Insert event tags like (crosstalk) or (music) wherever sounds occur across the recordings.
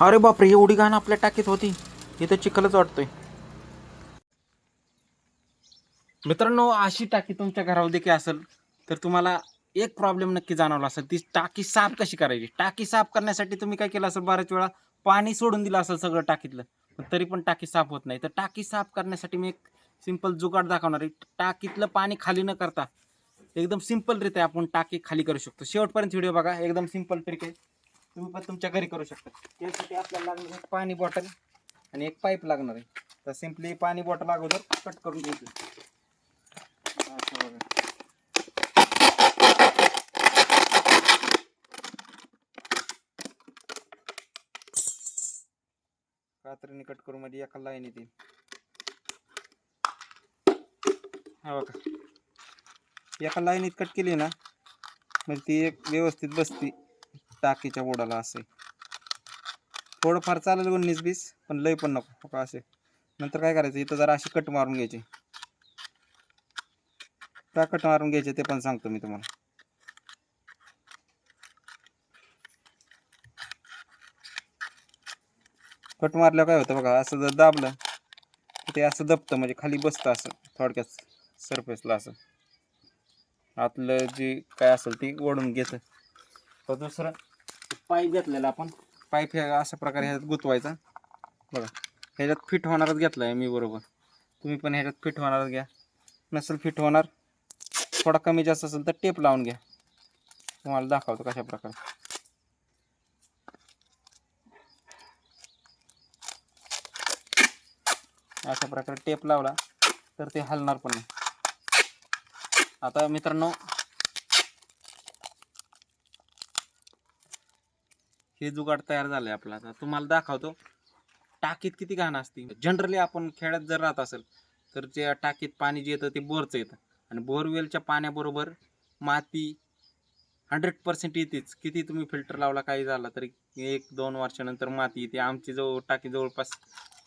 अरे बापरे एवढी घाण आपल्या टाकीत होती. इथं चिखलच वाटतोय. मित्रांनो अशी टाकी तुमच्या घरावर देखील असेल तर तुम्हाला एक प्रॉब्लेम नक्की जाणवला असेल. ती टाकी साफ कशी करायची? टाकी साफ करण्यासाठी तुम्ही काय केलं असेल बऱ्याच वेळा? पाणी सोडून दिलं असेल सगळं टाकीतलं. तरी पण टाकी साफ होत नाही. तर टाकी साफ करण्यासाठी मी एक सिंपल जुगाड दाखवणार आहे. टाकीतलं पाणी खाली न करता एकदम सिंपलरित्या आपण टाकी खाली करू शकतो. शेवटपर्यंत व्हिडिओ बघा. एकदम सिंपल ट्रिक आहे तुम्ही पण तुमच्या घरी करू शकता. त्यासाठी आपल्याला लागणार एक पाणी बॉटल आणि एक पाईप लागणार आहे. तर सिम्पली पाणी बॉटल अगोदर कट करून घ्यायची कात्रीने कट करून मध्ये एका लाईन येते हा बघा. एका लाईनीत कट केली ना म्हणजे ती एक व्यवस्थित बसती. टाकीच्या बोडाला असे. थोडंफार चालेल उन्नीस बीस पण लय पण नको का असे. नंतर काय करायचं इथं जरा अशी कट मारून घ्यायची. का कट मारून घ्यायचे ते पण सांगतो मी तुम्हाला. कट मारल्यावर काय होतं बघा असं जर दाबलं तर ते असं दबतं म्हणजे खाली बसतं असं थोडक्यात सरफेसला असं. आतलं जे काय असेल ते ओढून घेतं. तर दुसरं पाईप घेतलेला आपण. पाईप हे अशा प्रकारे ह्याच्यात गुंतवायचा. बघा ह्याच्यात फिट होणारच घेतला आहे मी बरोबर. तुम्ही पण ह्याच्यात फिट होणारच घ्या. नसेल फिट होणार थोडा कमी जास्त असेल तर टेप लावून घ्या. तुम्हाला दाखवतो कशा प्रकारे. अशा प्रकारे टेप लावला तर ते हलणार पण नाही. आता मित्रांनो हे जुगाड तयार झालंय आपला. आता तुम्हाला दाखवतो. टाकीत किती घाण असते जनरली आपण खेड्यात जर राहत असेल तर त्या टाकीत पाणी जे येतं ते बोरचं येतं. आणि बोरवेलच्या पाण्याबरोबर माती हंड्रेड पर्सेंट येतेच. किती तुम्ही फिल्टर लावला काही झाला तरी एक दोन वर्षानंतर माती येते. आमची जवळ टाकी जवळपास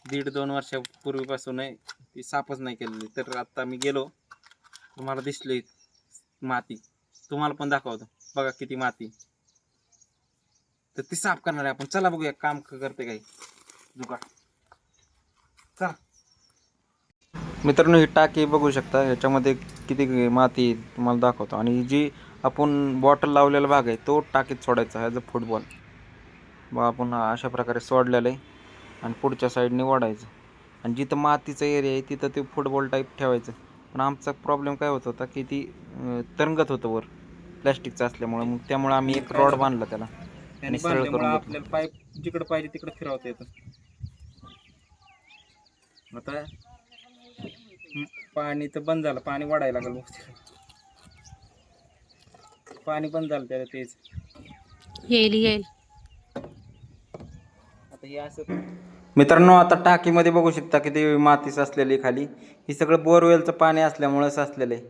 दीड दोन वर्षापूर्वीपासून आहे. ती साफच नाही केलेली. तर आत्ता मी गेलो. तुम्हाला दिसली माती. तुम्हाला पण दाखवतो. बघा किती माती. तर ती साफ करणार आहे आपण. चला बघूया काम करते काही. जुगाड चला. मित्रांनो ही टाकी बघू शकता. याच्यामध्ये किती माती तुम्हाला दाखवतो. आणि जी आपण बॉटल लावलेला भाग आहे तो टाकीत सोडायचा ॲज अ फुटबॉल बा आपण अशा प्रकारे सोडलेलं आहे. आणि पुढच्या साईडने ओढायचं. आणि जिथं मातीचा एरिया आहे तिथं ते फुटबॉल टाईप ठेवायचं. पण आमचा प्रॉब्लेम काय होत होता की ती तरंगत होतं वर. प्लॅस्टिकचं असल्यामुळं. मग त्यामुळे आम्ही एक रॉड बांधला त्याला. आणि सरळ करून घेतलं. आपल्याला पाईप जिकडे पाहिजे तिकडे फिरवता येतं. आता हं, पाणी तर बंद झालं. पाणी वाढायला लागलं पाणी बंद झालं त्याला तेच. येईल येईल. आता हे असं मित्रांनो आता टाकीमध्ये बघू शकता किती माती साचलेली आहे खाली. ही सगळं बोरवेलचं पाणी असल्यामुळं साचलेलं आहे.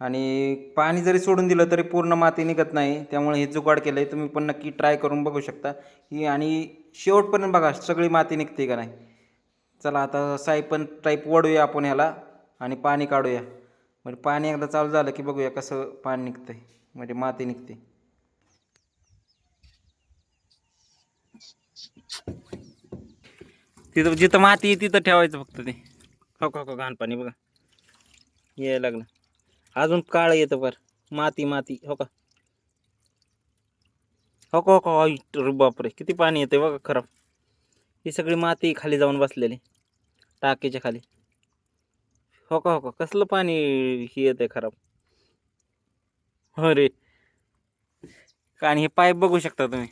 आणि पाणी जरी सोडून दिलं तरी पूर्ण माती निघत नाही त्यामुळे हे जुगाड केलं आहे तुम्ही पण नक्की ट्राय करून बघू शकता. ही आणि शेवटपर्यंत बघा सगळी माती निघते का नाही? चला आता सायपन टाईप वडूया आपण ह्याला आणि पाणी काढूया. म्हणजे पाणी एकदा चालू झालं की बघूया कसं पाणी निघतं आहे म्हणजे माती निघते. तिथं जिथं माती आहे तिथं ठेवायचं फक्त ते. खाऊ का का घाण पाणी बघा. यायला लागलं अजून काळ येतं बर. माती माती. हो का? हो का हो का? आई, बापरे. किती पाणी येतं बघा खराब. ही सगळी माती खाली जाऊन बसलेली. टाकीच्या खाली. हो का हो का? कसलं पाणी ही येते खराब? हो रे आणि हे पाईप बघू शकता तुम्ही.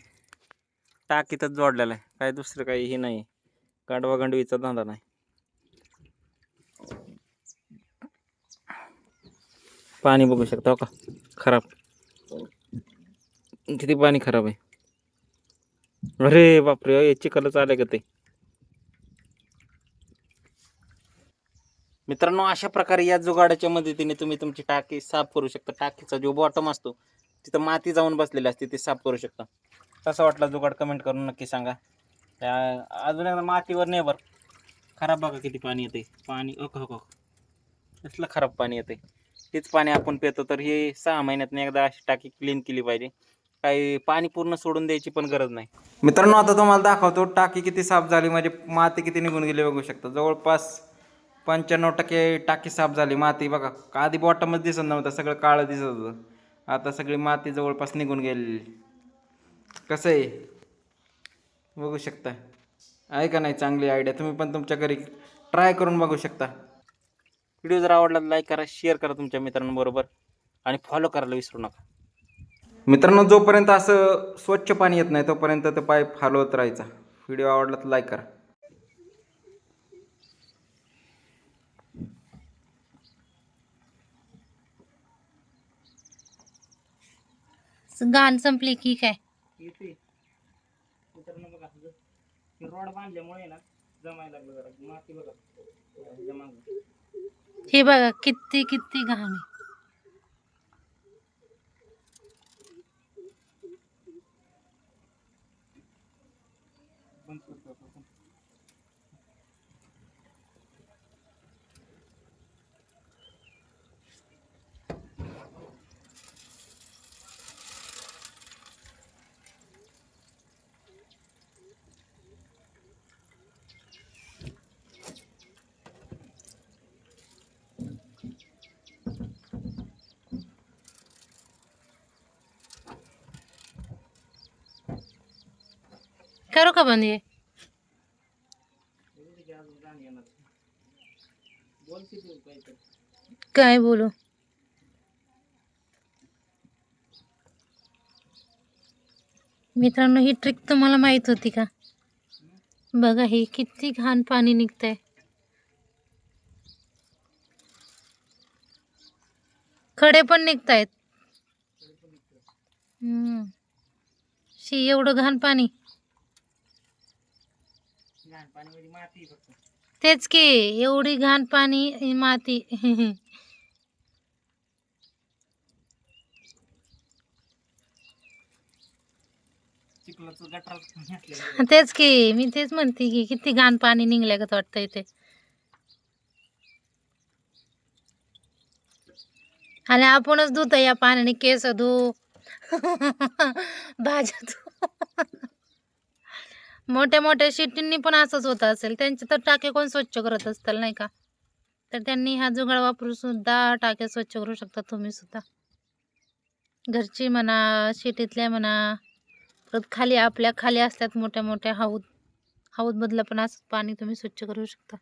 टाकीतच जोडलेला आहे. काय दुसरं काही हे नाही. गांडवागांडवीचा धंदा नाही. पाणी बघू शकता हो का? खराब. किती पाणी खराब आहे? अरे बापरे याची चिखलच आले का ते? मित्रांनो अशा प्रकारे या जुगाडाच्या मदतीने तुम्ही तुमची टाकी साफ करू शकता. टाकीचा जो बॉटम असतो तिथं माती जाऊन बसलेली असते ती साफ करू शकता. कसा वाटला जुगाड? कमेंट करून नक्की सांगा. त्या- अजून एकदा मातीवर नाही बरं खराब बघा किती पाणी येते पाणी ओक ओक कसलं खराब पाणी येते तेच पाणी आपण पितो तर हे सहा महिन्यातून एकदा अशी टाकी क्लीन केली पाहिजे. काही पाणी पूर्ण सोडून द्यायची पण गरज नाही. मित्रांनो आता तुम्हाला दाखवतो टाकी किती साफ झाली म्हणजे माती किती निघून गेली बघू शकता. जवळपास पंच्याण्णव टक्के टाकी साफ झाली. माती बघा आधी बॉटमच दिसत नव्हतं सगळं काळं दिसत होतं. आता सगळी माती जवळपास निघून गेलेली. कसं आहे? बघू शकता. आहे का नाही चांगली आयडिया तुम्ही पण तुमच्या घरी ट्राय करून बघू शकता. व्हिडिओ जर आवडला लाईक करा शेअर करा तुमच्या मित्रांबरोबर आणि फॉलो करायला विसरू नका. मित्रांनो जोपर्यंत असं स्वच्छ पाणी येत नाही तोपर्यंत तो पाईप हलवत राहायचा. व्हिडिओ आवडला तर लाईक करा. घाण संपली की काय? येते मित्रांनो बघा हे रोड बांधल्यामुळे ना जमायला लागलं जरा. माती बघा. जमा हे बघा किती किती घाण आहे. करू का बंद हे? काय बोलू? मित्रांनो ही ट्रिक तुम्हाला माहीत होती का? बघा हे किती घाण पाणी निघतंय. खडे पण निघतायत. हम्म. शी एवढं घाण पाणी घाण पाणी म्हणजे माती आहे फक्त तेच की एवढी घाण पाणी माती. तेच की मी तेच म्हणते की किती घाण पाणी निघलं का वाटतं इथे. आणि आपणच धुतो या पाण्याने केस धु. (laughs) भाज्या धु. मोठ्या मोठ्या शिटींनी पण असंच होत असेल. त्यांचे तर टाके कोण स्वच्छ करत असतील नाही का? तर त्यांनी हा जुगाड वापरून सुद्धा टाके स्वच्छ करू शकता तुम्ही सुद्धा. घरची म्हणा शिटीतल्या म्हणा परत खाली आपल्या खाली असल्यात मोठ्या मोठ्या हौद हौदमधलं पण असं पाणी तुम्ही स्वच्छ करू शकता.